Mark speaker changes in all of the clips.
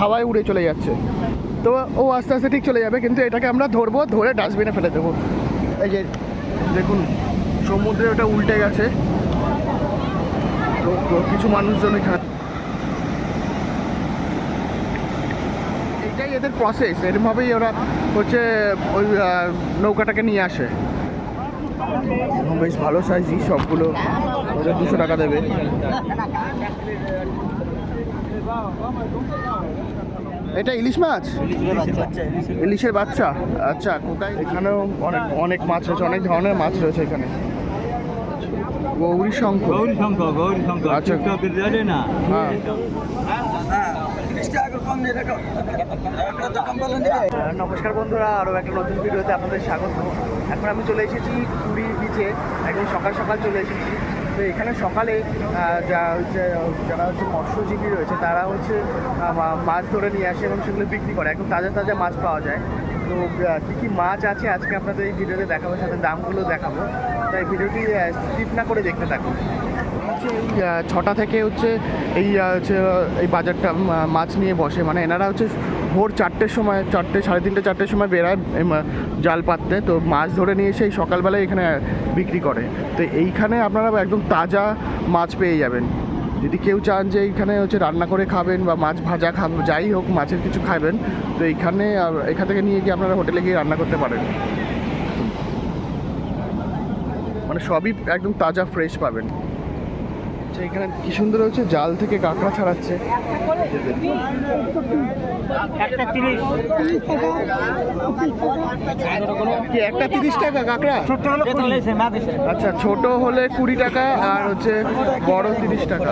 Speaker 1: হাওয়ায় উড়ে চলে যাচ্ছে। তো ও আস্তে আস্তে ঠিক চলে যাবে, কিন্তু এটাকে আমরা ধরবো, ধরে ডাস্টবিনে ফেলে দেবো। এই যে, দেখুন, সমুদ্রে ওটা উল্টে গেছে। তো কিছু মানুষজন এখানে এটাই এদের প্রসেস এরমভাবেই ওরা হচ্ছে ওই নৌকাটাকে নিয়ে আসে। বেশ ভালো সাইজই সবগুলো দুশো টাকা দেবে। এটা ইলিশ মাছ? ইলিশের বাচ্চা। আচ্ছা কোথায়? এখানেও অনেক অনেক মাছ রয়েছে অনেক ধরনের মাছ রয়েছে এখানে। গৌরী শঙ্কর
Speaker 2: গৌরী শঙ্কর গৌরী শঙ্কর
Speaker 1: আচ্ছা।
Speaker 2: জানে না?
Speaker 1: হ্যাঁ। নমস্কার বন্ধুরা আরও একটা নতুন ভিডিওতে আপনাদের স্বাগত। এখন আমি চলে এসেছি পুরী বিচে একদম সকাল সকাল চলে এসেছি। তো এখানে সকালে যা হচ্ছে, যারা হচ্ছে মৎস্যজীবী রয়েছে, তারা হচ্ছে মাছ ধরে নিয়ে আসে এবং সেগুলো বিক্রি করে। একদম তাজা তাজা মাছ পাওয়া যায়। তো কী কী মাছ আছে আজকে আপনাদের এই ভিডিওতে দেখাবো, সাথে দামগুলো দেখাবো। তাই ভিডিওটি স্কিপ না করে দেখতে থাকুন। ছটা থেকে হচ্ছে এই হচ্ছে এই বাজারটা মাছ নিয়ে বসে। মানে এনারা হচ্ছে ভোর চারটের সময়, চারটে, সাড়ে তিনটে, চারটের সময় বেরায় জাল পাততে। তো মাছ ধরে নিয়ে এসে সকালবেলায় এখানে বিক্রি করে। তো এইখানে আপনারা একদম তাজা মাছ পেয়ে যাবেন। যদি কেউ চান যে এইখানে হচ্ছে রান্না করে খাবেন বা মাছ ভাজা খান যাই হোক মাছের কিছু খাবেন, তো এইখানে, এখান থেকে নিয়ে গিয়ে আপনারা হোটেলে গিয়ে রান্না করতে পারেন। মানে সবই একদম তাজা ফ্রেশ পাবেন। আচ্ছা এখানে কি সুন্দর হচ্ছে? জাল থেকে কাঁকড়া ছাড়াচ্ছে। কি একটা তিরিশ টাকা কাঁকড়া? আচ্ছা ছোট হলে কুড়ি টাকা আর হচ্ছে বড় তিরিশ টাকা।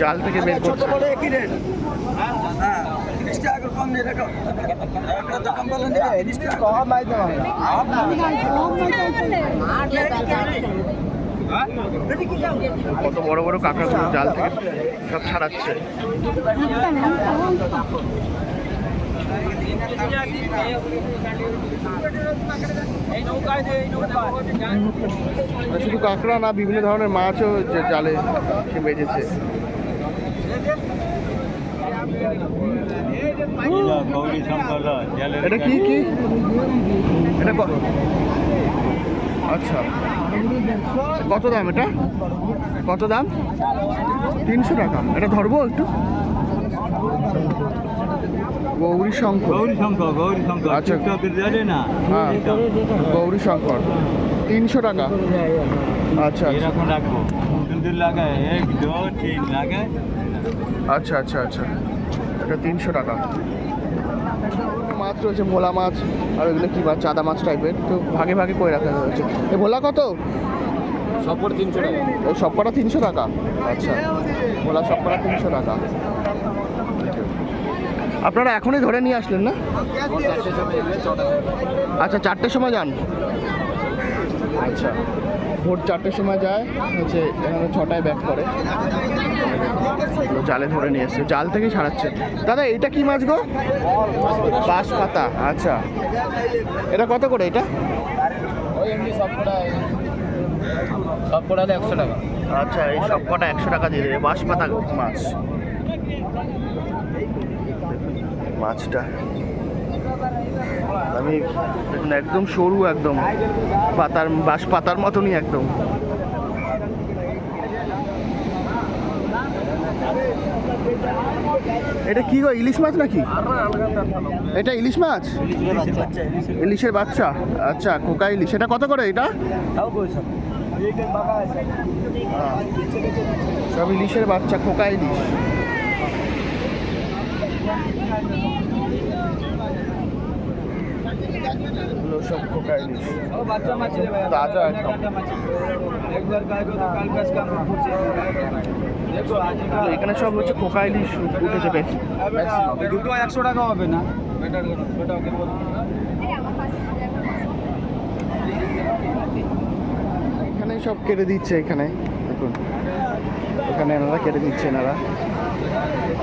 Speaker 1: জাল থেকে বের করছে। কত বড় বড় কাঁকড়াগুলো জাল থেকে সব ছাড়াচ্ছে। শুধু কাঁকড়া না বিভিন্ন ধরনের মাছও যে জালে সে
Speaker 2: জলের
Speaker 1: এটা কি কি? এটা আচ্ছা। কত দাম এটা? কত দাম? তিনশো টাকা। এটা ধরবো একটু? গৌরী শঙ্কর।
Speaker 2: গৌরী শঙ্কর গৌরী শঙ্কর।
Speaker 1: আচ্ছা।
Speaker 2: না?
Speaker 1: হ্যাঁ। গৌরী শঙ্কর। তিনশো টাকা। আচ্ছা আচ্ছা।
Speaker 2: এরকম রাখব। সুন্দর লাগায় এক দু তিন লাগায়
Speaker 1: আচ্ছা আচ্ছা আচ্ছা। এটা তিনশো টাকা। মাছ রয়েছে ভোলা মাছ আর ওইগুলো কী মাছ? চাদা মাছ টাইপের তো ভাগে ভাগে করে রাখা হয়েছে। এ ভোলা কত?
Speaker 2: সব করে তিনশো টাকা।
Speaker 1: এই সব কটা তিনশো টাকা? আচ্ছা। ভোলা সব কটা তিনশো টাকা। আপনারা এখনই ধরে নিয়ে আসলেন না? আচ্ছা চারটের সময় যান। আচ্ছা। ভোর চারটের সময় যায় হচ্ছে এখানে ছটায় ব্যাক করে। জালে ধরে নিয়ে এসছে। জাল থেকে ছাড়াচ্ছে। দাদা এটা কি মাছ গো? বাঁশ পাতা আচ্ছা। এটা কত করে এটা?
Speaker 2: সব কটা একশো টাকা।
Speaker 1: আচ্ছা এই সব কটা একশো টাকা দিয়ে দেবে। বাঁশ পাতা মাছ। মাছটা আমি একদম সরু একদম পাতার বাঁশ পাতার মতনই একদম। এটা কি গো ইলিশ মাছ নাকি? এটা ইলিশ মাছ? ইলিশের বাচ্চা আচ্ছা কোকা ইলিশ। এটা কত করে এটা? হ্যাঁ। সব? ইলিশের বাচ্চা খোকা ইলিশ। সব তাজা একদম। এখানে সব হচ্ছে খোকা ইলিশ উঠেছে বেশি।
Speaker 2: দুটো একশো টাকা হবে না
Speaker 1: এখানে সব কেটে দিচ্ছে এখানে। দেখুন। এখানে এনারা কেটে দিচ্ছে এনারা।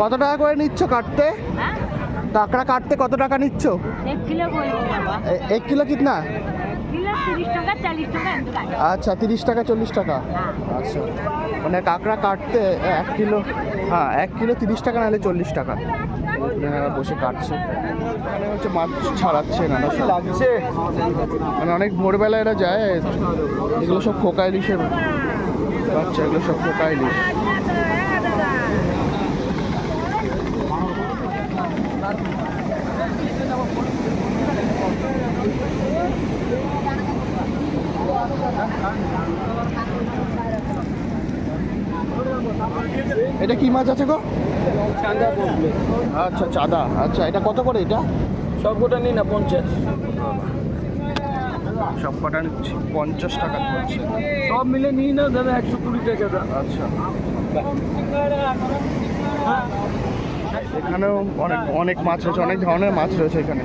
Speaker 1: কত টাকা করে নিচ্ছ কাটতে? কাঁকড়া কাটতে কত টাকা নিচ্ছ? এক কিলো কিতনা? আচ্ছা তিরিশ টাকা চল্লিশ টাকা? আচ্ছা। মানে কাঁকড়া কাটতে এক কিলো হ্যাঁ এক কিলো তিরিশ টাকা নাহলে চল্লিশ টাকা। বসে কাটছে। মানে হচ্ছে মাছ ছাড়াচ্ছে না। লাগছে? মানে অনেক ভোরবেলা এরা যায় এগুলো সব খোকা ইলিশের বাচ্চা এগুলো সব খোকা ইলিশ। এটা কি মাছ আছে গো? আচ্ছা চাঁদা। আচ্ছা এটা কত করে এটা?
Speaker 3: সব গোটা নিই না পঞ্চাশ।
Speaker 1: সব কটা নিচ্ছি পঞ্চাশ টাকা করছে।
Speaker 3: সব মিলে নিই না দাদা একশো কুড়ি টাকা দাম
Speaker 1: আচ্ছা। এখানেও অনেক অনেক মাছ রয়েছে অনেক ধরনের মাছ রয়েছে এখানে।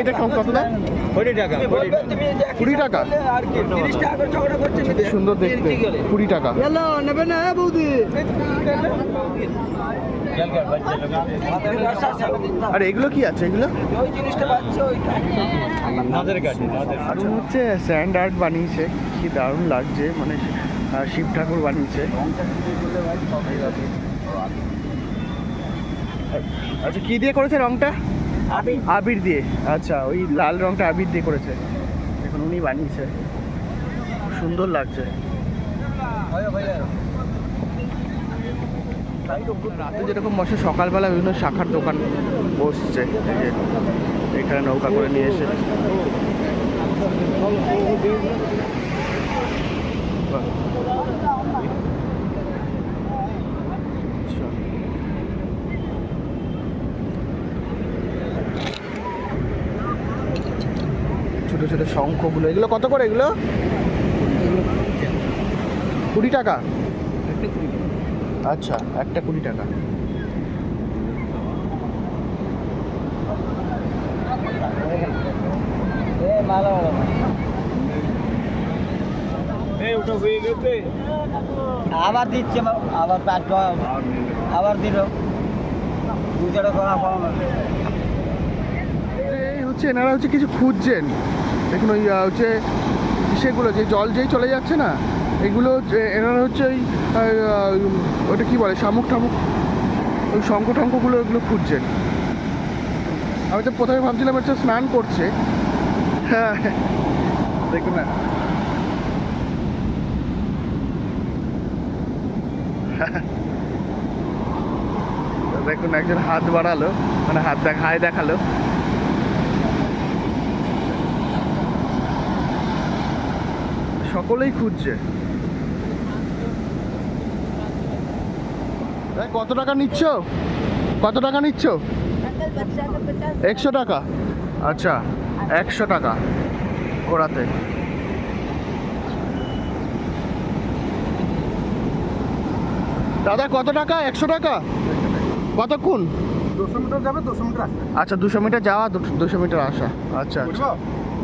Speaker 1: এটা কত দাম
Speaker 2: কোটি টাকা
Speaker 1: কুড়ি টাকা সুন্দর দেখতে কুড়ি টাকা
Speaker 3: নেবে না বৌদি
Speaker 1: আর এগুলো কি আছে এগুলো হচ্ছে স্যান্ড আর্ট বানিয়েছে কি দারুণ লাগছে মানে শিব ঠাকুর বানিয়েছে। আচ্ছা কি দিয়ে করেছে রংটা? আবির। দিয়ে। আচ্ছা ওই লাল রংটা আবির দিয়ে করেছে। এখন উনি বানিয়েছে। সুন্দর লাগছে। রাতে যেরকম বসে সকালবেলা বিভিন্ন শাখার দোকান বসছে। এখানে নৌকা করে নিয়ে এসে। ছোট ছোট শঙ্খগুলো এগুলো কত করে এগুলো? কুড়ি টাকা। আচ্ছা একটা কুড়ি টাকা।
Speaker 2: ওটা হয়ে গেছে।
Speaker 3: আবার দিচ্ছে আবার পাঁচ আবার দিল। দু চারটা করা কম
Speaker 1: হচ্ছে এনারা হচ্ছে কিছু খুঁজছেন। দেখুন ওই হচ্ছে সেগুলো যে জল যেই চলে যাচ্ছে না এগুলো হচ্ছে এনারা হচ্ছে ওই ওটা কি বলে শামুক টামুক ওই শঙ্খ টঙ্কগুলো এগুলো খুঁজছেন। আমি তো প্রথমে ভাবছিলাম হচ্ছে স্নান করছে। হ্যাঁ। দেখুন না। দেখুন একজন হাত বাড়ালো মানে হাত দেখা হাই দেখাল। সকলেই খুঁজছে। কত টাকা নিচ্ছ? কত টাকা নিচ্ছ? একশো টাকা। আচ্ছা একশো টাকা ঘোরাতে দাদা কত টাকা? একশো টাকা? কতক্ষণ
Speaker 3: দুশো মিটার যাবে দুশো মিটার
Speaker 1: আচ্ছা দুশো মিটার যাওয়া দুশো মিটার আসা। আচ্ছা আচ্ছা।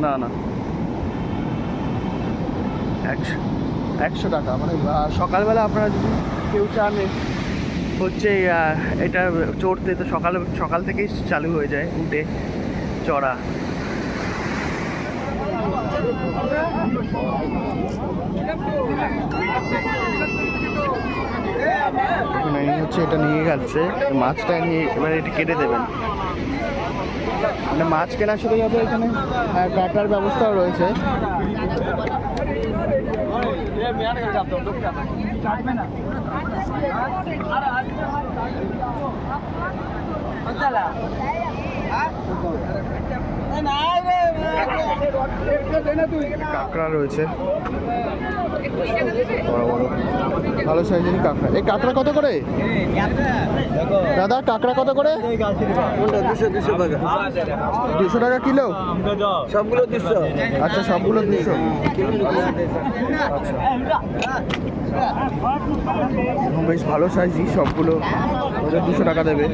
Speaker 1: না না। একশো একশো টাকা মানে সকালবেলা আপনারা যদি কেউ চান হচ্ছে এটা চড়তে তো সকাল সকাল থেকেই চালু হয়ে যায় উঠে চড়া। দেখুন হচ্ছে এটা নিয়ে গেছে মাছটা নিয়ে এবার এটা কেটে দেবেন। মানে মাছ কেনার সাথে সাথে এখানে কাটার ব্যবস্থাও রয়েছে। কাঁকড়া রয়েছে। বড় বড়। ভালো সাইজেরই কাঁকড়া। এই কাঁকড়া কত করে? দাদা কাঁকড়া কত করে?
Speaker 3: দুশো দুশো টাকা
Speaker 1: দুশো টাকা কিলো?
Speaker 3: সবগুলো দুশো।
Speaker 1: আচ্ছা সবগুলো দুশো। বেশ ভালো সাইজই সবগুলো। দুশো টাকা দেবে।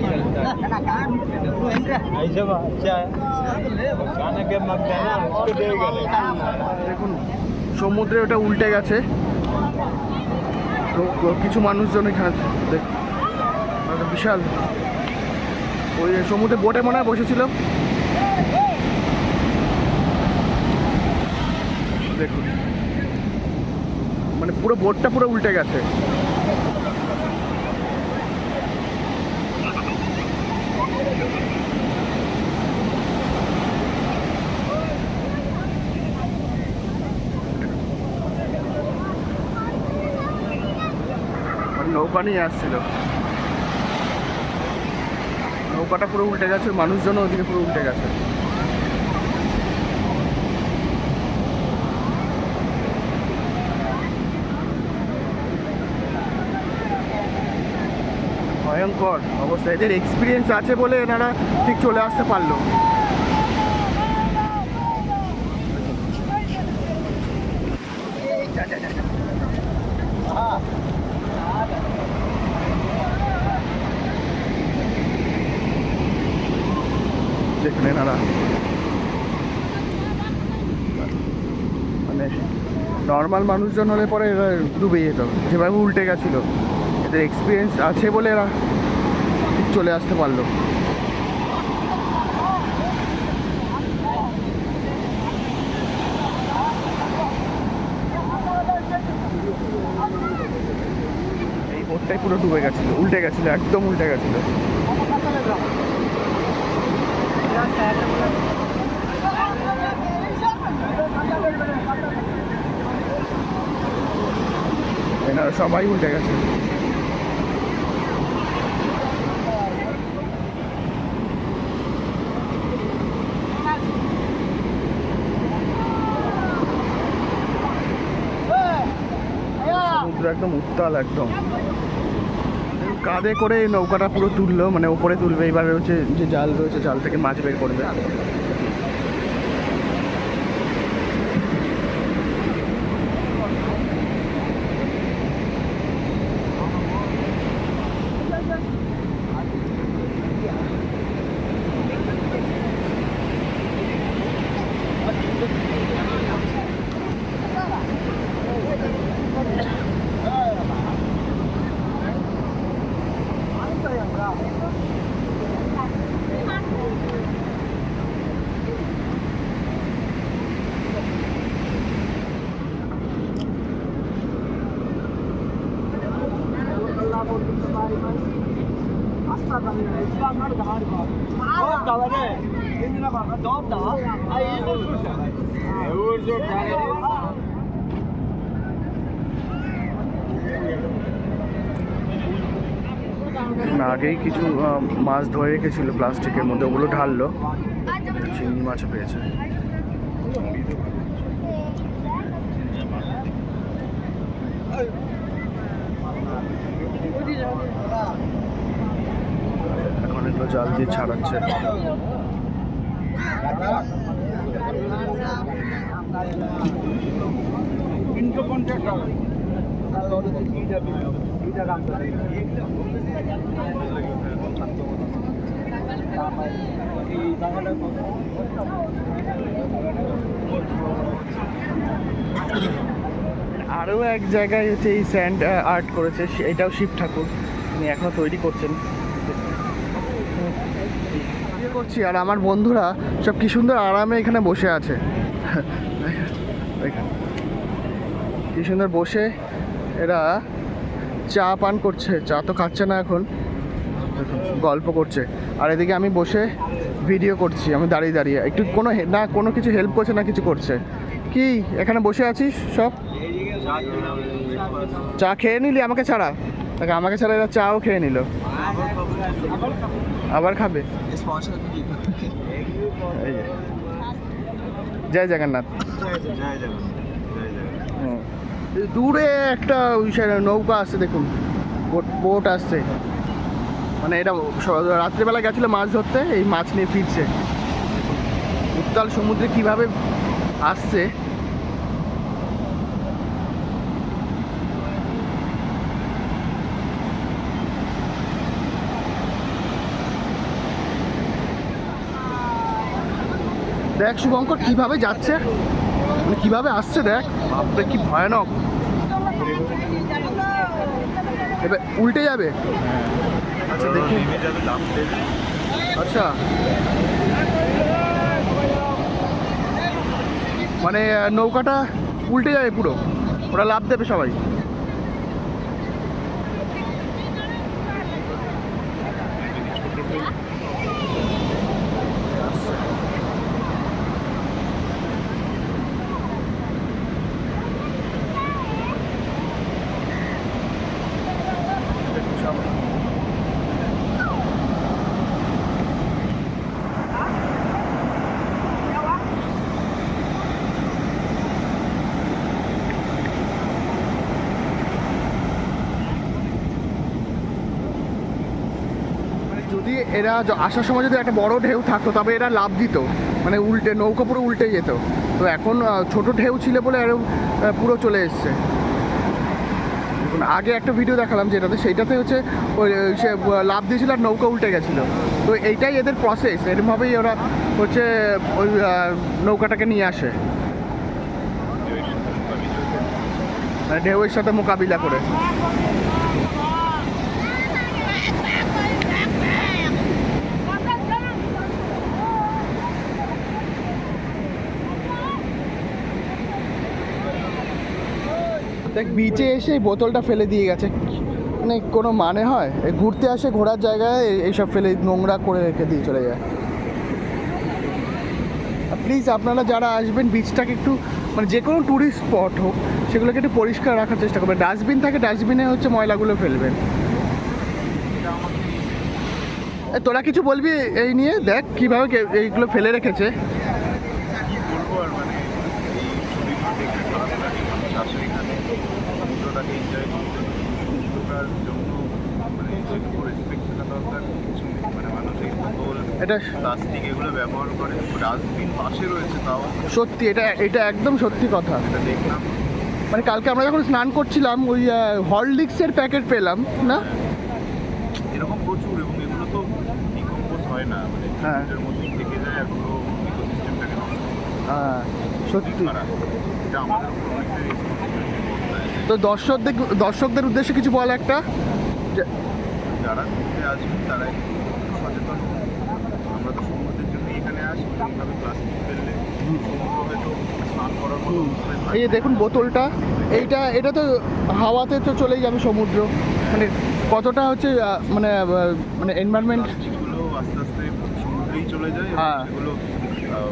Speaker 1: দেখুন, সমুদ্রে ওটা উল্টে গেছে। তো কিছু মানুষজন এখানে বিশাল ওই সমুদ্রে বোটে মনে হয় বসেছিল। দেখুন মানে পুরো বোটটা পুরো উল্টে গেছে। নৌকা নিয়ে আসছিল। নৌকাটা পুরো উল্টে গেছে, মানুষজনও ওদিকে পুরো উল্টে গেছে। ভয়ঙ্কর অবস্থা। এদের এক্সপিরিয়েন্স আছে বলে এনারা ঠিক চলে আসতে পারল। এনারা মানে নর্মাল মানুষজন হলে পরে এরা ডুবে যেত। যেভাবে উল্টে গেছিল। এদের এক্সপিরিয়েন্স আছে বলে এরা চলে আসতে পারল। এই বোটটাই পুরো ডুবে গেছিল, উল্টে গেছিল, একদম উল্টে গেছিল। এনারা সবাই উল্টে গেছে। একদম উত্তাল একদম। কাঁধে করে এই নৌকাটা পুরো তুললো মানে ওপরে তুলবে, এবার হচ্ছে যে জাল রয়েছে, জাল থেকে মাছ বের করবে। আগেই কিছু মাছ ধরে রেখেছিল প্লাস্টিকের মধ্যে ওগুলো ঢাললো। চিংড়ি মাছও পেয়েছে এখন এগুলো জাল দিয়ে ছাড়াচ্ছে। আরও এক জায়গায় হচ্ছে এই স্যান্ড আর্ট করেছে এটাও শিব ঠাকুর। উনি এখনও তৈরি করছেন। করছি আর আমার বন্ধুরা সব কি সুন্দর আরামে এখানে বসে আছে। কি সুন্দর বসে এরা চা পান করছে, চা তো খাচ্ছে না এখন। গল্প করছে। আর এদিকে আমি বসে ভিডিও করছি, আমি দাঁড়িয়ে দাঁড়িয়ে। একটু কোনো না, কোনো কিছু হেল্প করছে না কিছু করছে। কি, এখানে বসে আছিস সব? চা খেয়ে নিলি আমাকে ছাড়া? আমাকে ছাড়া এরা চাও খেয়ে নিল। আবার খাবে? জয় জগন্নাথ। দূরে একটা নৌকা আসছে দেখুন। বোট বোট আসছে। মানে এটা রাত্রিবেলা গেছিল মাছ ধরতে এই মাছ নিয়ে ফিরছে। উত্তাল সমুদ্রে কীভাবে আসছে দেখ শুভঙ্কর, কীভাবে যাচ্ছে? মানে কীভাবে আসছে দেখ? কি ভয়ানক। এবার উল্টে যাবে। আচ্ছা দেখি। আচ্ছা। মানে নৌকাটা উল্টে যাবে পুরো। ওরা লাভ দেবে সবাই মানে যদি এরা আসার সময় যদি একটা বড় ঢেউ থাকতো, তবে এরা লাভ দিত। মানে উল্টে, নৌকা পুরো উল্টে যেত। তো এখন ছোট ঢেউ ছিল বলে এরকম পুরো চলে এসছে। আগে একটা ভিডিও দেখালাম যেটাতে, সেইটাতে হচ্ছে ওই সে লাভ দিয়েছিল আর নৌকা উল্টে গেছিল। তো এইটাই এদের প্রসেস এরমভাবেই ওরা হচ্ছে ওই নৌকাটাকে নিয়ে আসে। মানে ঢেউয়ের সাথে মোকাবিলা করে। দেখ বিচে এসে এই বোতলটা ফেলে দিয়ে গেছে। মানে কোনো মানে হয়? ঘুরতে আসে, ঘোরার জায়গায় এইসব ফেলে নোংরা করে রেখে দিয়ে চলে যায়। প্লিজ আপনারা যারা আসবেন বিচটাকে একটু মানে যে কোনো ট্যুরিস্ট স্পট হোক, সেগুলোকে একটু পরিষ্কার রাখার চেষ্টা করবেন। ডাস্টবিন থাকে ডাস্টবিনে হচ্ছে ময়লাগুলো ফেলবেন। তোরা কিছু বলবি এই নিয়ে? দেখ, কীভাবে এইগুলো ফেলে রেখেছে
Speaker 2: কি বলব আর মানে এই ছবিগুলো দেখতে খারাপ লাগে মানুষ আসে এখানে সমুদ্রটাকে এনজয় করতে সমুদ্রটার জন্য মানে যেটুকু রেসপেক্ট থাকা দরকার কিছু নেই মানে মানুষ এই বোতল
Speaker 1: এটা
Speaker 2: প্লাস্টিক এগুলো ব্যবহার করে ডাস্টবিন পাশে রয়েছে তাও।
Speaker 1: সত্যি এটা এটা একদম সত্যি কথা।
Speaker 2: এটা দেখলাম।
Speaker 1: মানে কালকে আমরা যখন স্নান করছিলাম ওই হরলিক্সের প্যাকেট পেলাম না?
Speaker 2: এরকম প্রচুর এবং এগুলো তো ডিকম্পোজ হয় না মানে
Speaker 1: হ্যাঁ।
Speaker 2: এর মধ্যেই থেকে যায় পুরো ইকোসিস্টেমটাকে
Speaker 1: হ্যাঁ, সত্যি।
Speaker 2: এটা আমাদের
Speaker 1: তো দর্শকদের দর্শকদের উদ্দেশ্যে কিছু বল একটা?
Speaker 2: যারা ঘুরতে আসবেন তারা একটু সচেতন হন আমরা তো সমুদ্রের জন্য এখানে আসি ফেললে হয়তো স্নান করার মতো
Speaker 1: এই যে দেখুন বোতলটা এইটা এটা তো হাওয়াতে তো চলেই যাবে সমুদ্র মানে কতটা হচ্ছে মানে মানে এনভায়রনমেন্ট
Speaker 2: প্লাস্টিকগুলো আস্তে আস্তে সমুদ্রেই চলে যায়
Speaker 1: হ্যাঁ।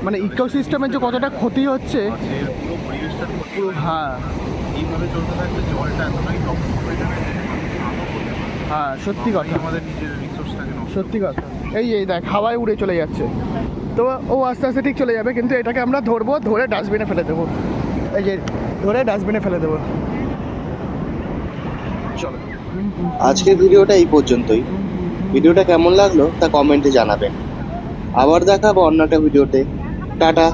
Speaker 1: মানে ইকোসিস্টেমের যে কতটা ক্ষতি হচ্ছে
Speaker 2: পুরো পরিবেশটা ক্ষতি হ্যাঁ এইভাবে চলতে থাকলে জলটা এতটাই টক্সিক হয়ে যাবে।
Speaker 1: হ্যাঁ সত্যি কথা
Speaker 2: আমাদের নিজের রিসোর্সটাকে
Speaker 1: সত্যি কথা এই এই দেখ হাওয়ায় উড়ে চলে যাচ্ছে তো ও আস্তে আস্তে ঠিক চলে যাবে, কিন্তু এটাকে আমরা ধরবো, ধরে ডাস্টবিনে ফেলে দেবো। এই যে, ধরে ডাস্টবিনে ফেলে দেবো। চলো।
Speaker 4: আজকের ভিডিওটা এই পর্যন্তই। ভিডিওটা কেমন লাগল তা কমেন্টে জানাবেন। আবার দেখাবো অন্য একটা ভিডিওতে। টাটা।